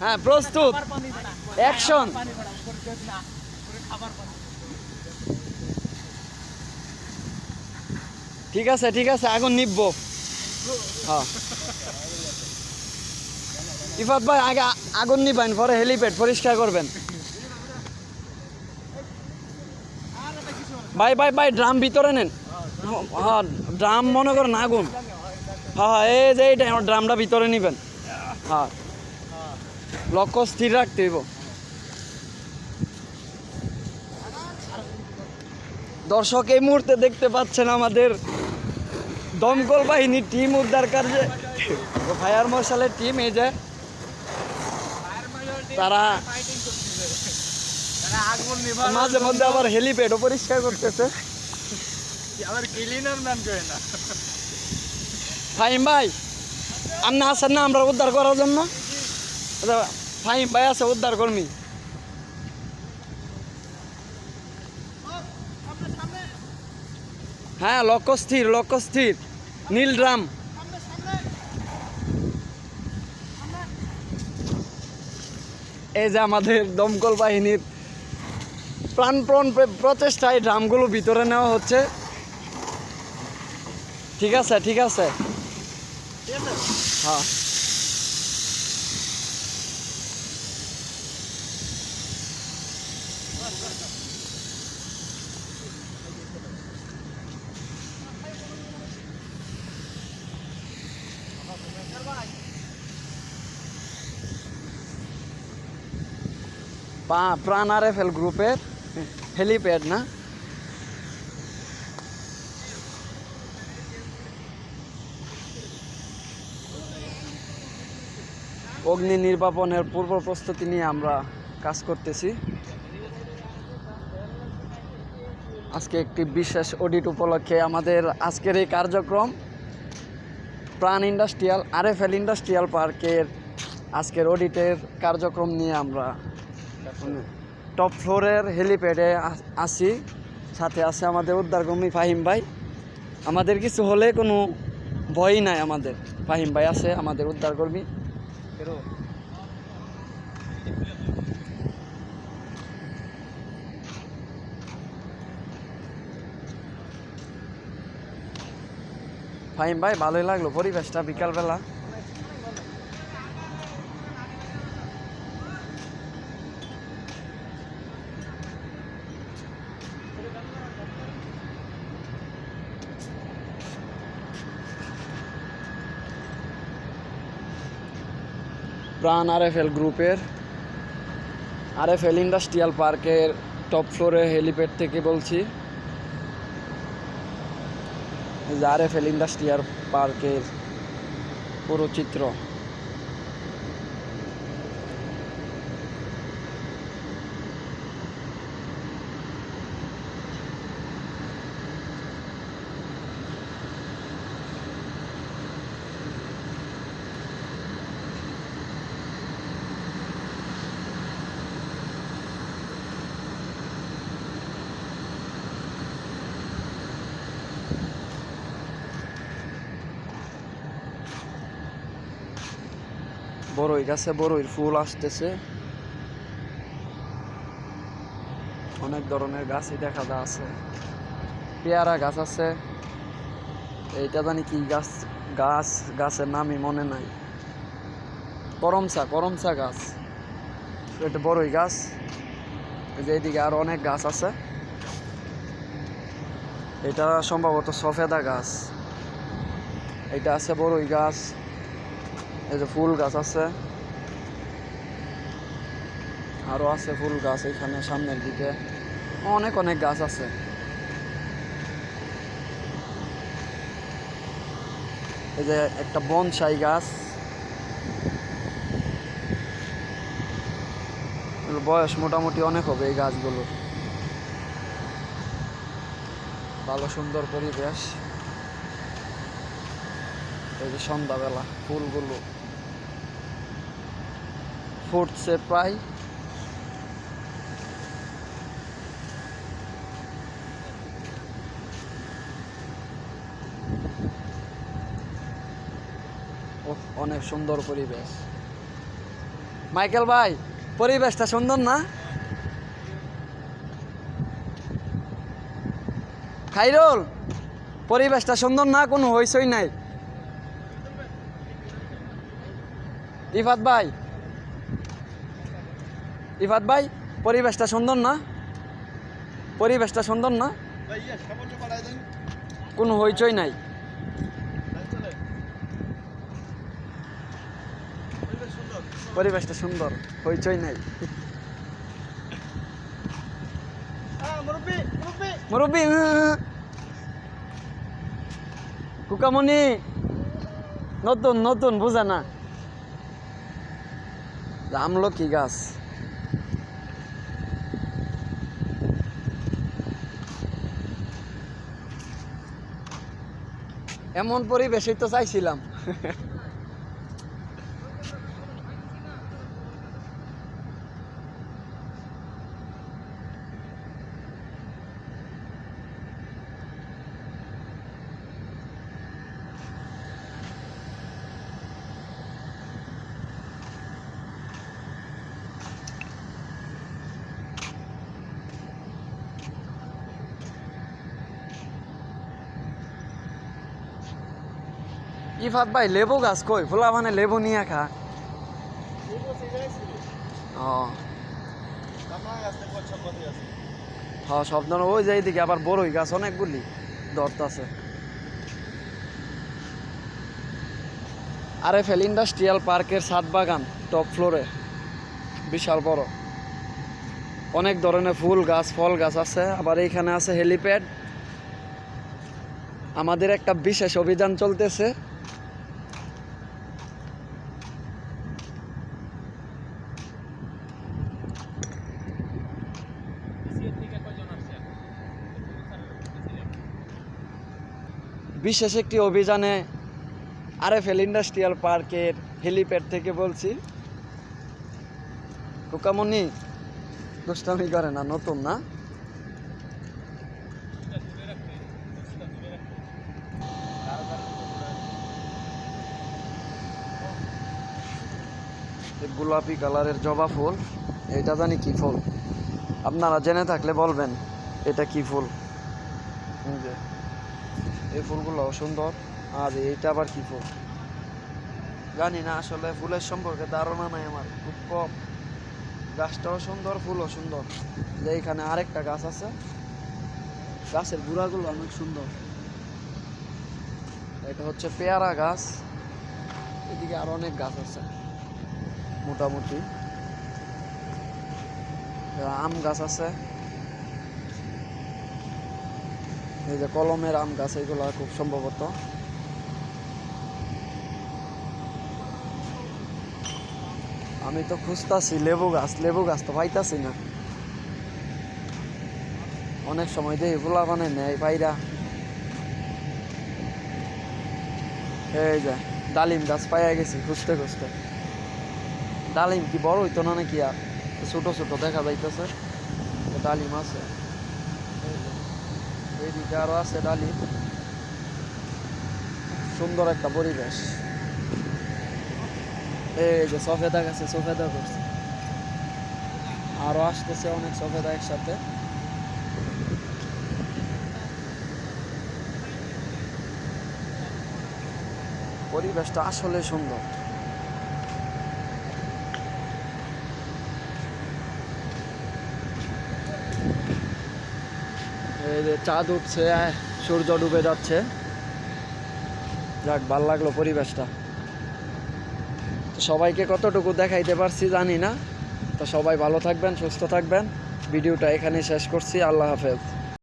হ্যাঁ প্রস্তুত। অ্যাকশন ঠিক আছে ঠিক আছে, আগুন নিববো হ্যাঁ। ইফাত ভাই, আগে আগুন নিবেন, পরে হেলিপ্যাড পরিষ্কার করবেন। ভাই ভাই ভাই, ড্রাম ভিতরে নেন। হ্যাঁ ড্রাম মনে করেন আগুন। হ্যাঁ হ্যাঁ এই যে আমার ড্রামটা ভিতরে নিবেন। হ্যাঁ। লক্ষ্য স্থির রাখতে হইব। দর্শক, এই মুহূর্তে দেখতে পাচ্ছেন আমাদের দমকল বাহিনীর টিম উদ্ধার কার্যে। ফায়ার মার্শালের টিম, এই যে তারা মাঝে মধ্যে আবার হেলিপ্যাডও পরিষ্কার করতেছে। আবার ক্লিনার ম্যান করে না ফাহিম ভাই, আপনি আসেন না আমরা উদ্ধার করার জন্য? ফাহিম ভাই আছে, উদ্ধার কর্মী। হ্যাঁ লক্ষ্য স্থির লক্ষ্য স্থির নীল ড্রাম। এই যে আমাদের দমকল বাহিনীর প্রাণপ্রণ প্রচেষ্টায় ড্রামগুলো ভিতরে নেওয়া হচ্ছে। ঠিক আছে ঠিক আছে। হ্যাঁ। প্রাণ আর এফ এল গ্রুপের হেলিপ্যাড না? অগ্নি নির্বাপনের পূর্ব প্রস্তুতি নিয়ে আমরা কাজ করতেছি। আজকে একটি বিশেষ অডিট উপলক্ষে আমাদের আজকের এই কার্যক্রম প্রাণ ইন্ডাস্ট্রিয়াল, আর আরএফএল ইন্ডাস্ট্রিয়াল পার্কের আজকের অডিটের কার্যক্রম নিয়ে আমরা টপ ফ্লোরের হেলিপ্যাডে আ- আছি। সাথে আছে আমাদের উদ্ধারকর্মী ফাহিম ভাই। আমাদের কিছু হলে কোনো ভয়ই নাই আমাদের। ফাহিম ভাই আছে, আমাদের উদ্ধারকর্মী ফাহিম ভাই, ভালোই লাগল পরিবেশটা বিকালবেলা। প্রাণ আর এফ এল গ্রুপের আর এফ এল ইন্ডাস্ট্রিয়াল পার্কের টপ ফ্লোরে হেলিপ্যাড থেকে বলছি। আর এফ এল ইন্ডাস্ট্রিয়াল পার্কের পুরো চিত্র। বড়ই, গাছে বড়ইর ফুল আসতেছে। অনেক ধরনের গাছই দেখা যা আছে। পেয়ারা গাছ আছে। এইটা জানি কি গাছ গাছ, গাছের নামই মনে নাই। করমচা করমচা গাছ। এটা বড়ই গাছ। যে এইদিকে আরও অনেক গাছ আছে। এটা সম্ভবত সফেদা গাছ। এটা আছে বড়ই গাছ। এই যে ফুল গাছ আছে। আরও আছে ফুল গাছ এখানে সামনের দিকে। অনেক অনেক গাছ আছে। এই যে একটা বনসাই গাছ। বয়স মোটামুটি অনেক হবে এই গাছগুলোর। ভালো, সুন্দর পরিবেশ। এই যে সন্ধ্যাবেলা ফুলগুলো। ফুটছে প্রায়। অনেক সুন্দর পরিবেশ। মাইকেল ভাই, পরিবেশটা সুন্দর না? খাইরুল, পরিবেশটা সুন্দর না? কোনো হইসই নাই। ইফাত ভাই ইফাত ভাই, পরিবেশটা সুন্দর না? পরিবেশটা সুন্দর না? কোনো হইচই নাই। পরিবেশটা সুন্দর, হইচই নাই। মুরব্বি কুকামণি নতুন নতুন, বুঝে না। আমলকি গাছ। এমন পরিবেশই তো চাইছিলাম। ইফাত ভাই, লেবু গাছ কই? ফুলা মানে লেবু নিয়ে খা। ও আছে হ্যাঁ সব ধরনের ওই যে এইদিকে, আবার বড়ই গাছ অনেকগুলি ধরতাছে। আর এফ এল ইন্ডাস্ট্রিয়াল পার্কের সাত বাগান, টপ ফ্লোরে। বিশাল বড়। অনেক ধরনের ফুল গাছ, ফল গাছ আছে, আবার এইখানে আছে হেলিপ্যাড। আমাদের একটা বিশেষ অভিযান চলতেছে। বিশেষ একটি অভিযানে আরএফএল ইন্ডাস্ট্রিয়াল পার্কের হেলিপ্যাড থেকে বলছি। কুকামনি দুষ্টামি করে না, নতুন না? গোলাপি কালারের জবা ফুল এটা জানি কি ফুল? আপনারা জেনে থাকলে বলবেন, এটা কি ফুল? যে। এই ফুলগুলো সুন্দর। আর এইটা আবার কি ফুল? জানি না আসলে, ফুলের সম্পর্কে ধারণা নাই আমার, খুব কম। গাছটাও সুন্দর, ফুলও সুন্দর। যে এখানে আরেকটা গাছ আছে। গাছের গুড়াগুলো অনেক সুন্দর। এটা হচ্ছে পেয়ারা গাছ। এদিকে আরও অনেক গাছ আছে, মোটামুটি। আম গাছ আছে। এই যে কলমের আম গাছ, এগুলো খুব সম্ভবত। আমি তো খুঁজতাছি লেবু গাছ লেবু গাছ তো পাইতাছি না। অনেক সময় দিয়ে এগুলা মানে নেয় পাইরা। এই যে ডালিম গাছ পাইয়া গেছি খুঁজতে খুঁজতে। ডালিম কি বড় হইতো না নাকি আর? ছোট ছোট দেখা যাইতেছে। ডালিম আছে। এইদিকে আরও আছে ডালিম সুন্দর একটা পরিবেশ। এই যে সফেদা গেছে, সফেদা করছে। আরও আসতেছে অনেক সফেদা একসাথে। পরিবেশটা আসলে সুন্দর। এই যে চাঁদ উঠছে আহ, সূর্য ডুবে যাচ্ছে। যাক ভালো লাগল পরিবেশটা। সবাইকে কতটুকু দেখাইতে পারছি জানি না। তো সবাই ভালো থাকবেন সুস্থ থাকবেন। ভিডিওটা এখানেই শেষ করছি। আল্লাহ হাফেজ।